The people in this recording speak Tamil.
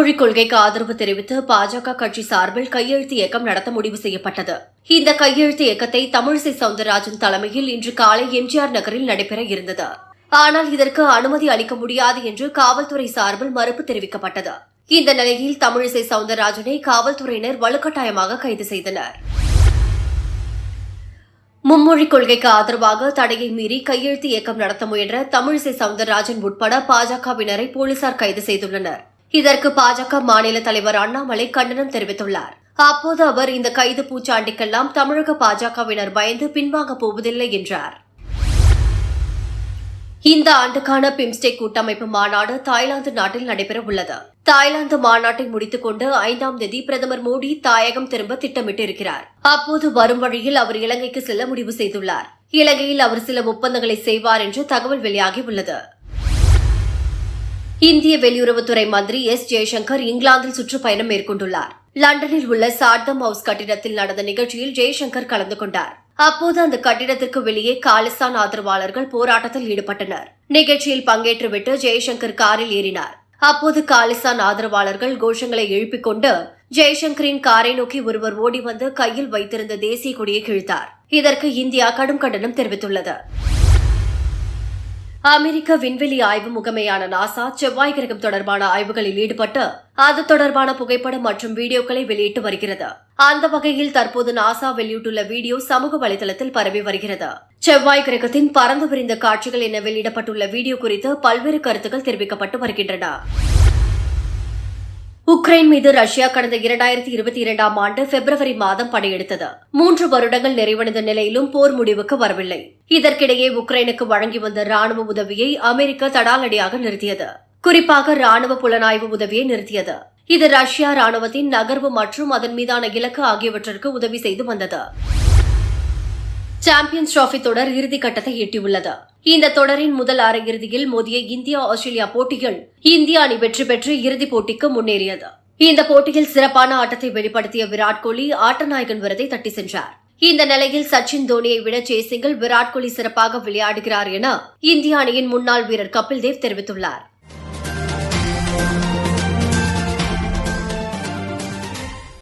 மும்மொழி கொள்கைக்கு ஆதரவு தெரிவித்து பாஜக கட்சி சார்பில் கையெழுத்து இயக்கம் நடத்த முடிவு செய்யப்பட்டது. இந்த கையெழுத்து இயக்கத்தை தமிழிசை சவுந்தரராஜன் தலைமையில் இன்று காலை எம்ஜிஆர் நகரில் நடைபெற இருந்தது. ஆனால் இதற்கு அனுமதி அளிக்க முடியாது என்று காவல்துறை சார்பில் மறுப்பு தெரிவிக்கப்பட்டது. இந்த நிலையில் தமிழிசை சவுந்தரராஜனை காவல்துறையினர் வலுக்கட்டாயமாக கைது செய்தனர். மும்மொழி கொள்கைக்கு ஆதரவாக தடையை மீறி கையெழுத்து இயக்கம் நடத்த முயன்ற தமிழிசை சவுந்தரராஜன் உட்பட பாஜகவினரை போலீசார் கைது செய்துள்ளனர். இதற்கு பாஜக மாநில தலைவர் அண்ணாமலை கண்டனம் தெரிவித்துள்ளார். அப்போது அவர் இந்த கைது பூச்சாண்டிக்கெல்லாம் தமிழக பாஜகவினர் பயந்து பின்வாங்கப் போவதில்லை என்றார். இந்த ஆண்டுக்கான பிம்ஸ்டெக் கூட்டமைப்பு மாநாடு தாய்லாந்து நாட்டில் நடைபெற உள்ளது. தாய்லாந்து மாநாட்டை முடித்துக் கொண்டு ஐந்தாம் தேதி பிரதமர் மோடி தாயகம் திரும்ப திட்டமிட்டிருக்கிறார். அப்போது வரும் வழியில் அவர் இலங்கைக்கு செல்ல முடிவு செய்துள்ளார். இலங்கையில் அவர் சில ஒப்பந்தங்களை செய்வார் என்று தகவல் வெளியாகி உள்ளது. இந்திய வெளியுறவுத்துறை மந்திரி எஸ் ஜெய்சங்கர் இங்கிலாந்தில் சுற்றுப்பயணம் மேற்கொண்டுள்ளார். லண்டனில் உள்ள சார்தம் ஹவுஸ் கட்டிடத்தில் நடந்த நிகழ்ச்சியில் ஜெய்சங்கர் கலந்து கொண்டார். அப்போது அந்த கட்டிடத்திற்கு வெளியே காலிஸ்தான் ஆதரவாளர்கள் போராட்டத்தில் ஈடுபட்டனர். நிகழ்ச்சியில் பங்கேற்றுவிட்டு ஜெய்சங்கர் காரில் ஏறினார். அப்போது காலிஸ்தான் ஆதரவாளர்கள் கோஷங்களை எழுப்பிக் கொண்டு ஜெய்சங்கரின் காரை நோக்கி ஒருவர் ஓடி வந்து கையில் வைத்திருந்த தேசிய கொடியை கிழித்தார். இதற்கு இந்தியா கடும் கண்டனம் தெரிவித்துள்ளது. அமெரிக்க விண்வெளி ஆய்வு முகமையான நாசா செவ்வாய் கிரகம் தொடர்பான ஆய்வுகளில் ஈடுபட்டு அது தொடர்பான புகைப்படம் மற்றும் வீடியோக்களை வெளியிட்டு வருகிறது. அந்த வகையில் தற்போது நாசா வெளியிட்டுள்ள வீடியோ சமூக வலைதளத்தில் பரவி வருகிறது. செவ்வாய் கிரகத்தின் பறந்து விரிந்த காட்சிகள் என வெளியிடப்பட்டுள்ள வீடியோ குறித்து பல்வேறு கருத்துக்கள் தெரிவிக்கப்பட்டு வருகின்றன. உக்ரைன் மீது ரஷ்யா கடந்த இரண்டாயிரத்தி இருபத்தி இரண்டாம் ஆண்டு பிப்ரவரி மாதம் படையெடுத்தது மூன்று வருடங்கள் நிறைவடைந்த நிலையிலும் போர் முடிவுக்கு வரவில்லை. இதற்கிடையே உக்ரைனுக்கு வழங்கி வந்த ராணுவ உதவியை அமெரிக்கா தடாலடியாக நிறுத்தியது. குறிப்பாக ராணுவ புலனாய்வு உதவியை நிறுத்தியது. இது ரஷ்யா ராணுவத்தின் நகர்வு மற்றும் அதன் மீதான இலக்கு ஆகியவற்றிற்கு உதவி செய்து வந்தது. சாம்பியன்ஸ் டிராபி தொடர் இறுதிக்கட்டத்தை எட்டியுள்ளது. இந்த தொடரின் முதல் அரையிறுதியில் மோதிய இந்தியா ஆஸ்திரேலியா போட்டிகள் இந்திய அணி வெற்றி பெற்று இறுதிப் போட்டிக்கு முன்னேறியது. இந்த போட்டியில் சிறப்பான ஆட்டத்தை வெளிப்படுத்திய விராட் கோலி ஆட்டநாயகன் விருதை தட்டி சென்றார். இந்த நிலையில் சச்சின் தோனியை விட ஜெய்சிங்கில் விராட் கோலி சிறப்பாக விளையாடுகிறார் என இந்திய அணியின் முன்னாள் வீரர் கபில் தேவ் தெரிவித்துள்ளார்.